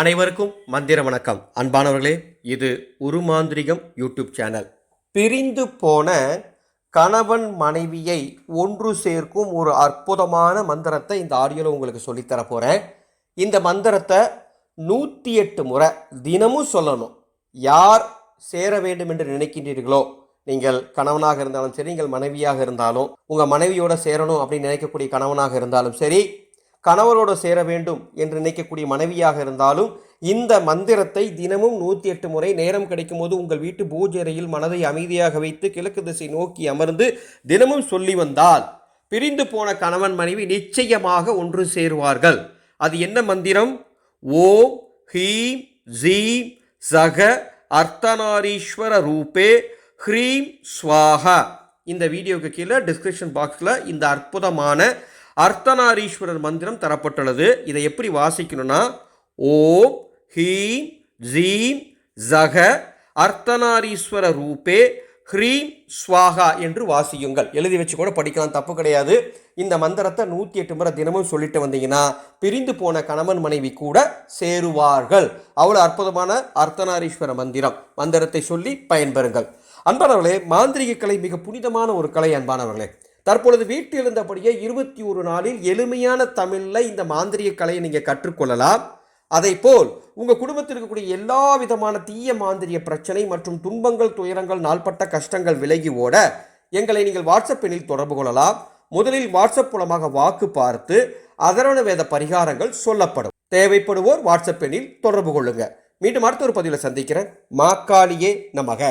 அனைவருக்கும் மந்திர வணக்கம். அன்பானவர்களே இது உருமாந்திரிகம் யூடியூப் சேனல். பிரிந்து போன கணவன் மனைவியை ஒன்று சேர்க்கும் ஒரு அற்புதமான மந்திரத்தை இந்த ஆடியோவில் உங்களுக்கு சொல்லித்தர போகிறேன் இந்த மந்திரத்தை நூற்றி எட்டு முறை தினமும் சொல்லணும். யார் சேர வேண்டும் என்று நினைக்கின்றீர்களோ நீங்கள் கணவனாக இருந்தாலும் சரி நீங்கள் மனைவியாக இருந்தாலும் உங்கள் மனைவியோட சேரணும் அப்படின்னு நினைக்கக்கூடிய கணவனாக இருந்தாலும் சரி கணவரோடு சேர வேண்டும் என்று நினைக்கக்கூடிய மனைவியாக இருந்தாலும் இந்த மந்திரத்தை தினமும் நூற்றி எட்டு முறை நேரம் கிடைக்கும் போது உங்கள் வீட்டு பூஜரையில் மனதை அமைதியாக வைத்து கிழக்கு திசை நோக்கி அமர்ந்து தினமும் சொல்லி வந்தால் பிரிந்து போன கணவன் மனைவி நிச்சயமாக ஒன்று சேருவார்கள். அது என்ன மந்திரம்? ஓம் ஹீம் ஜீம் சக அர்த்தநாரீஸ்வர ரூபே ஹ்ரீம் ஸ்வாஹா. இந்த வீடியோக்கு கீழே டிஸ்கிரிப்ஷன் பாக்ஸில் இந்த அற்புதமான அர்த்தநாரீஸ்வரர் மந்திரம் தரப்பட்டுள்ளது. இதை எப்படி வாசிக்கணும்னா ஓம் ஹீம் ஜீம் ஜக அர்த்தநாரீஸ்வர ரூபே ஹ்ரீம் ஸ்வாகா என்று வாசியுங்கள். எழுதி வச்சு கூட படிக்கலாம் தப்பு கிடையாது. இந்த மந்திரத்தை நூற்றி எட்டு முறை தினமும் சொல்லிட்டு வந்தீங்கன்னா பிரிந்து போன கணவன் மனைவி கூட சேருவார்கள். அவ்வளோ அற்புதமான அர்த்தநாரீஸ்வர மந்திரம். மந்திரத்தை சொல்லி பயன்பெறுங்கள். அன்பானவர்களே மாந்திரிக கலை மிக புனிதமான ஒரு கலை அன்பானவர்களே. தற்பொழுது வீட்டில் இருந்தபடியே இருபத்தி ஒரு நாளில் எளிமையான தமிழில் இந்த மாந்திரிய கலையை நீங்கள் கற்றுக்கொள்ளலாம். அதை போல் உங்கள் குடும்பத்தில் இருக்கக்கூடிய எல்லா விதமான தீய மாந்திரிய பிரச்சனை மற்றும் துன்பங்கள் துயரங்கள் நாள்பட்ட கஷ்டங்கள் விலகி ஓட எங்களை நீங்கள் வாட்ஸ்அப் எண்ணில் தொடர்பு கொள்ளலாம். முதலில் வாட்ஸ்அப் மூலமாக வாக்கு பார்த்து அதரண வேத பரிகாரங்கள் சொல்லப்படும். தேவைப்படுவோர் வாட்ஸ்அப் எண்ணில் தொடர்பு கொள்ளுங்கள் மீண்டும் அடுத்த ஒரு பதிவில் சந்திக்கிறேன். மாக்காளியே நமக.